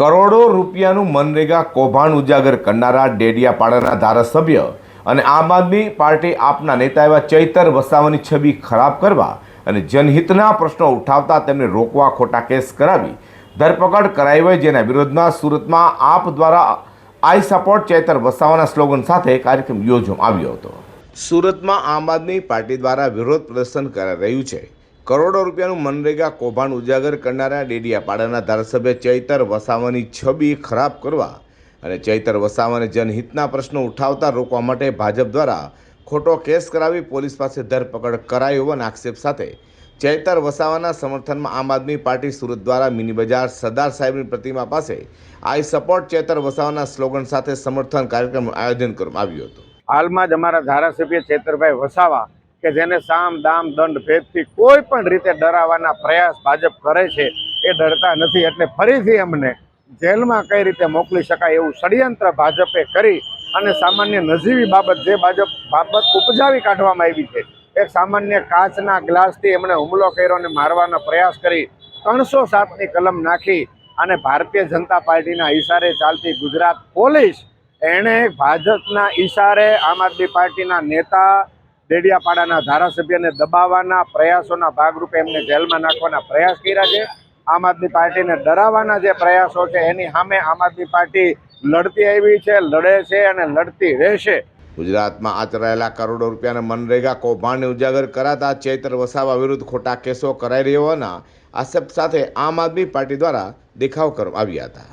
કરોડો રૂપિયાનું મનરેગા કૌભાંડ ઉજાગર કરનારા ડેડિયાપાડાના ધારાસભ્ય અને આમ આદમી પાર્ટી આપના નેતા એવા ચૈતર વસાવાની છબી ખરાબ કરવા અને જનહિતના પ્રશ્નો ઉઠાવતા તેમને રોકવા ખોટા કેસ કરાવી ધરપકડ કરાઈ હોય જેના વિરોધમાં સુરતમાં આપ દ્વારા આઈ સપોર્ટ ચૈતર વસાવાના સ્લોગન સાથે કાર્યક્રમ યોજવામાં આવ્યો હતો. સુરતમાં આમ આદમી પાર્ટી દ્વારા વિરોધ પ્રદર્શન કરાઈ રહ્યું છે. કરોડો રૂપિયાનું મનરેગા કૌભાંડ ઉજાગર કરનારા ડેડિયાપાડાના ધારાસભ્ય ચૈતર વસાવાની છબી ખરાબ કરવા અને ચૈતર વસાવાને જનહિતના પ્રશ્નો ઉઠાવતા રોકવા માટે ભાજપ દ્વારા ખોટો કેસ કરાવી પોલીસ પાસે ધરપકડ કરાઈ હોવાના આક્ષેપ સાથે ચૈતર વસાવાના સમર્થનમાં આમ આદમી પાર્ટી સુરત દ્વારા મિની બજાર સરદાર સાહેબની પ્રતિમા પાસે આઈ સપોર્ટ ચૈતર વસાવાના સ્લોગન સાથે સમર્થન કાર્યક્રમનું આયોજન કરવામાં આવ્યું હતું. હાલમાં જ અમારા ધારાસભ્ય ચેતરભાઈ વસાવા કે જેને સામ, દામ, દંડ, ભેદથી કોઈ પણ રીતે ડરાવવાના પ્રયાસ ભાજપ કરે છે, એ ડરતા નથી. એટલે ફરીથી અમને જેલમાં કઈ રીતે મોકલી શકાય એવું ષડયંત્ર ભાજપે કરી અને સામાન્ય નજીવી બાબત જે ભાજપ બાબત ઉપજાવી કાઢવામાં આવી છે, એક સામાન્ય કાચના ગ્લાસથી એમણે હુમલો કર્યો અને મારવાનો પ્રયાસ કરી ત્રણસો સાતની કલમ નાખી અને ભારતીય જનતા પાર્ટીના ઈશારે ચાલતી ગુજરાત પોલીસ એણે ભાજપના ઈશારે આમ આદમી પાર્ટીના નેતા ડેડિયાપાડાના ધારાસભ્યને દબાવવાના પ્રયાસોના ભાગરૂપે એમને જેલમાં નાખવાના પ્રયાસ કર્યા છે. આમ આદમી પાર્ટીને ડરાવવાના જે પ્રયાસો છે, એની સામે આમ આદમી પાર્ટી લડતી આવી છે, લડે છે અને લડતી રહેશે. ગુજરાતમાં આચરાયેલા કરોડો રૂપિયાના મનરેગા કૌભાંડને ઉજાગર કરાતા ચૈતર વસાવા વિરુદ્ધ ખોટા કેસો કરાઈ રહ્યો હોવાના આક્ષેપ સાથે આમ આદમી પાર્ટી દ્વારા દેખાવ કરવામાં આવ્યા હતા.